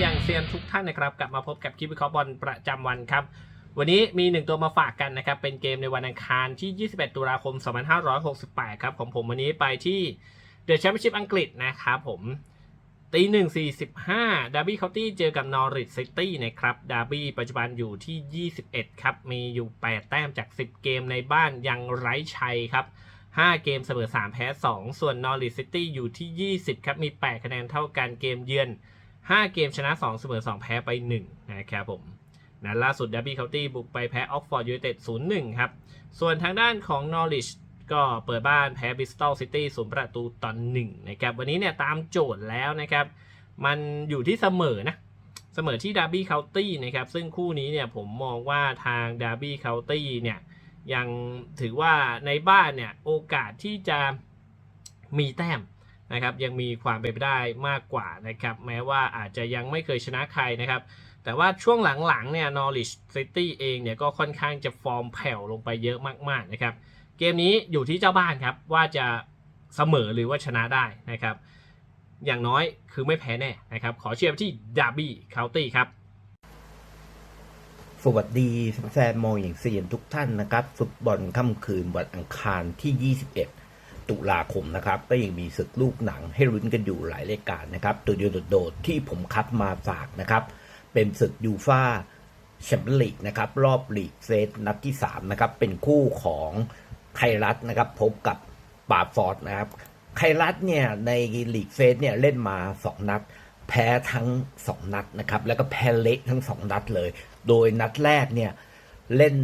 อย่างเซียนทุกท่านนะครับ กลับมาพบกับคลิปวิเคราะห์บอลประจำวันครับ วันนี้มีหนึ่งตัวมาฝากกันนะครับ เป็นเกมในวันอังคารที่ 21 ตุลาคม 2568 ครับ ของผมวันนี้ไปที่เดอะแชมเปี้ยนชิพอังกฤษนะครับผมตีหนึ่งสี่สิบห้าดาร์บี้เคาน์ตี้เจอกับนอริทซิตี้นะครับดาร์บี้ปัจจุบันอยู่ที่ 21 ครับ มีอยู่ 8 แต้มจาก 10 เกมในบ้านยังไร้ชัยครับ 5 เกมเสมอ 3 แพ้ 2 ส่วนนอริทซิตี้อยู่ที่ 20 ครับ มี 8 คะแนนเท่ากันเกมเยือน 5 เกมชนะ 2 เสมอ 2 แพ้ไป 1 นะครับผมนะล่าสุดดับบี้เคาน์ตี้บุกไปแพ้ออกฟอร์ดยูไนเต็ด0-1 ครับ ส่วนทางด้านของนอริชก็เปิดบ้านแพ้บิสตอลซิตี้ศูนย์ประตูต่อหนึ่งนะครับวันนี้เนี่ยตามโจทย์แล้วนะครับ มันอยู่ที่เสมอนะ เสมอที่ดาร์บี้เคาน์ตี้นะครับ ซึ่งคู่นี้เนี่ยผมมองว่าทางดาร์บี้เคาน์ตี้เนี่ยยังถือว่าในบ้านเนี่ยโอกาสที่จะมีแต้ม นะครับยังมีความเป็นไปได้มากกว่านะครับแม้ว่าอาจจะยังไม่เคยชนะใครนะครับแต่ว่าช่วงหลังๆเนี่ยนอริชซิตี้เองเนี่ยก็ค่อนข้างจะฟอร์มแผ่วลงไปเยอะมากๆนะครับเกมนี้อยู่ที่เจ้าบ้านครับว่าจะเสมอหรือว่าชนะได้นะครับอย่างน้อยคือไม่แพ้แน่นะครับขอเชียร์ที่ดาร์บี้เคาน์ตี้ครับสวัสดีแฟนมองอย่างเซียนทุกท่านนะครับ ฟุตบอลค่ำคืนวันอังคารที่ 21 ตุลาคมนะครับ ก็ยังมีศึกลูกหนังให้ลุ้นกันอยู่หลายรายการนะครับ ตัวเดียวโดดๆที่ผมคัดมาฝากนะครับ เป็นศึกยูฟ่าแชมเปี้ยนลีกนะครับ รอบลีกเฟสนัดที่ 3 นะครับ เป็นคู่ของไครัตนะครับ พบกับปาฟอร์ดนะครับไครัตเนี่ยในลีกเฟสเนี่ยเล่นมา 2 นัด แพ้ทั้ง 2 นัดนะครับ แล้วก็แพ้เละทั้ง 2 นัดเลย โดยนัดแรกเนี่ยเล่น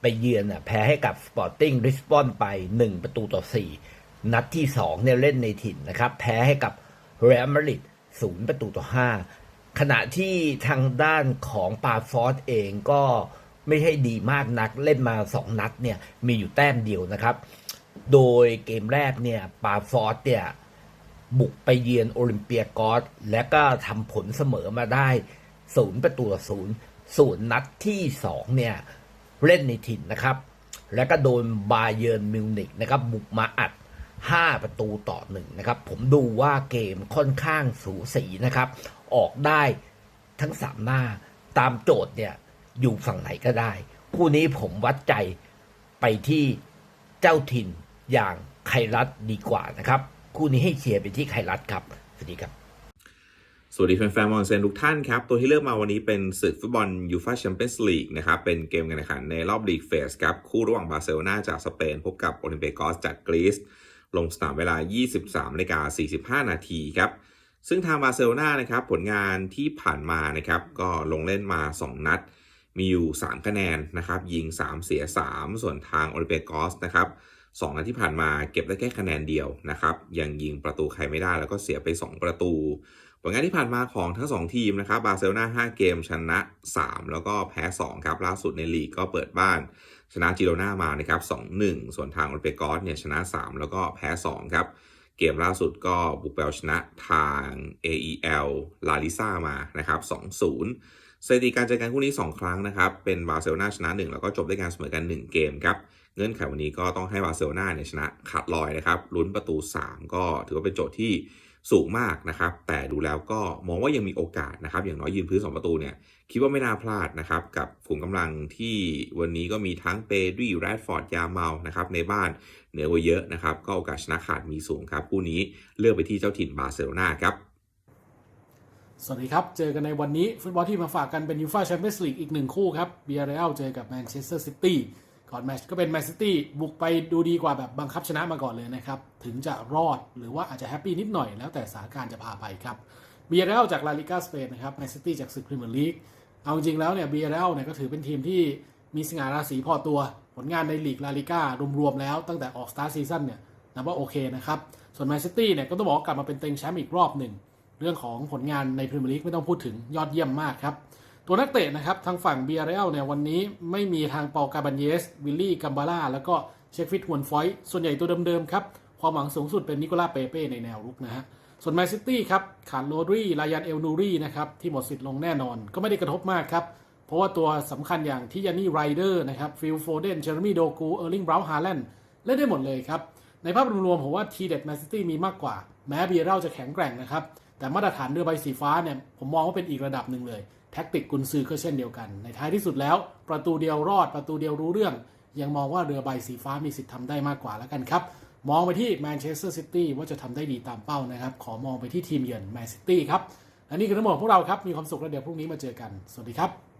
ไปเยือนน่ะแพ้ให้กับ Sporting r i s b o n ไป 1 ประตูต่อ 4 นัดที่2เนี่ยเล่นในถิ่นนะครับ แพ้ให้กับ Real Madrid 0ประตูต่อ 5 ขณะที่ทางด้านของปาฟอสเองก็ไม่ใช่ดีมากนักเล่นมา 2 นัดเนี่ยมีอยู่แต้มเดียวนะครับ โดยเกมแรกเนี่ยปาฟอสเนี่ยบุกไปเยือนโอลิมเปียกอสและก็ทำผลเสมอมาได้ศูนย์ประตูต่อศูนย์ส่วนนัดที่สองเนี่ยเล่นในถิ่นนะครับ แล้วก็โดนบาเยิร์นมิวนิกนะครับบุกมาอัด 5 ประตูต่อหนึ่งนะครับ ผมดูว่าเกมค่อนข้างสูสีนะครับ ออกได้ทั้งสามหน้าตามโจทย์เนี่ยอยู่ฝั่งไหนก็ได้ คู่นี้ผมวัดใจไปที่เจ้าถิ่นอย่างไครัตดีกว่านะครับ คู่นี้ให้เชียร์ไปที่ไครัตครับ สวัสดีครับ สวัสดีแฟนๆมอนเซนทุกท่านครับ ตัวที่เลือกมาวันนี้เป็นศึกฟุตบอลยูฟาแชมเปี้ยนส์ลีกนะครับ เป็นเกมการแข่งขันในรอบลีกเฟสครับ คู่ระหว่างบาร์เซโลนาจากสเปน พบกับโอลิมเปกอสจากกรีซ ลงสนามเวลา 23นาฬิกา45 นาทีครับ ซึ่งทางบาร์เซโลนานะครับผลงานที่ผ่านมานะครับก็ลงเล่นมา 2 นัด มีอยู่ 3 คะแนนนะครับ ยิง 3 เสีย 3 ส่วนทางโอลิเปกอสนะครับสองนัดที่ผ่านมาเก็บได้แค่คะแนนเดียวนะครับ ยังยิงประตูใครไม่ได้แล้วก็เสียไป 2 ประตู ผลงานที่ผ่านมาของทั้ง 2 ทีมนะครับบาร์เซโลนา5เกมชนะ 3 แล้วก็แพ้ 2 ครับล่าสุดในลีกก็เปิดบ้าน ชนะจิโรนามานะครับ2-1 ส่วนทางโอลิมเปกอสเนี่ยชนะ 3 แล้วก็แพ้2ครับเกมล่าสุดก็บุกไปเอาชนะทาง AEL ลาลิซ่ามานะครับ2-0สถิติการเจอกันคู่นี้ 2 ครั้งนะครับเป็นบาร์เซโลนาชนะ 1 แล้วก็จบด้วยการเสมอกัน 1 เกมครับเงื่อนไขวันนี้ก็ต้องให้บาร์เซโลนาเนี่ยชนะขาดลอยนะครับลุ้นประตู 3 ก็ถือว่าเป็นโจทย์ที่ สูงมากนะครับ แต่ดูแล้วก็มองว่ายังมีโอกาสนะครับ อย่างน้อยยืนพื้น 2 ประตูเนี่ยคิดว่าไม่น่าพลาดนะครับกับฝูงกำลังที่วันนี้ก็มีทั้งเปดรีแรดฟอร์ดยาเมานะครับในบ้านเหนือกว่าเยอะนะครับ ก็โอกาสชนะขาดมีสูงครับคู่นี้เลือกไปที่เจ้าถิ่นบาร์เซโลนาครับสวัสดีครับ เจอกันในวันนี้ ฟุตบอลที่มาฝากกันเป็นยูฟ a าแชมเปี้ยนส์ลีกอีกหนึ่งคู่ครับเบียร์เรอัลเจอกับแมนเชสเตอร์ซิตี้ ก่อนแมชก็เป็นแมนซิตี้บุกไปดูดีกว่าแบบบังคับชนะมาก่อนเลยนะครับ ถึงจะรอดหรือว่าอาจจะแฮปปี้นิดหน่อยแล้วแต่สถานการณ์จะพาไปครับเบียร์เรลจากลาลิกาสเปนนะครับแมนซิตี้จากศึกพรีเมียร์ลีกเอาจริงๆแล้วเนี่ยเบียร์เรลเนี่ยก็ถือเป็นทีมที่มีสง่าราศีพอตัว ผลงานในลีกลาลิก้ารวมๆแล้วตั้งแต่ออกสตาร์ซีซั่นเนี่ยนับว่าโอเคนะครับ ส่วนแมนซิตี้เนี่ยก็ต้องบอกกลับมาเป็นเต็งแชมป์อีกรอบหนึ่ง เรื่องของผลงานในพรีเมียร์ลีกไม่ต้องพูดถึงยอดเยี่ยมมากครับ ตัวนักเตะนะครับทางฝั่งเบียร์เรลเนี่ยวันนี้ไม่มีทางเปาการบันเยส วิลลี่กัมบาร่าแล้วก็เชคฟิตฮวนฟอยต์ส่วนใหญ่ตัวเดิมๆครับความหวังสูงสุดเป็นนิโคลาเปเป้ในแนวรุกนะฮะส่วนแมนซิตี้ครับขาดโรดรีลายันเอลนูรีนะครับที่หมดสิทธิ์ลงแน่นอนก็ไม่ได้กระทบมากครับ เพราะว่าตัวสำคัญอย่างที่ยานี่ไรเดอร์นะครับฟิลโฟเดนเจอร์มี่โดกูเออร์ลิงบราวน์ฮาแลนด์เล่นได้หมดเลยครับ ในภาพรวมๆผมว่าทีเด็ดแมนซิตี้มีมากกว่า แม้เบียร์เรลจะแข็งแกร่งนะครับแต่มาตรฐานเรือใบสีฟ้าเนี่ยผมมองว่าเป็นอีกระดับหนึ่งเลย แท็กติกกุนซือก็เช่นเดียวกัน ในท้ายที่สุดแล้ว ประตูเดียวรอดประตูเดียวรู้เรื่อง ยังมองว่าเรือใบสีฟ้ามีสิทธิ์ทำได้มากกว่าแล้วกันครับ มองไปที่แมนเชสเตอร์ซิตี้ว่าจะทำได้ดีตามเป้านะครับ ขอมองไปที่ทีมเยือนแมนซิตี้ครับและนี่คือทั้งหมดพวกเราครับมีความสุขแล้วเดี๋ยวพรุ่งนี้มาเจอกันสวัสดีครับ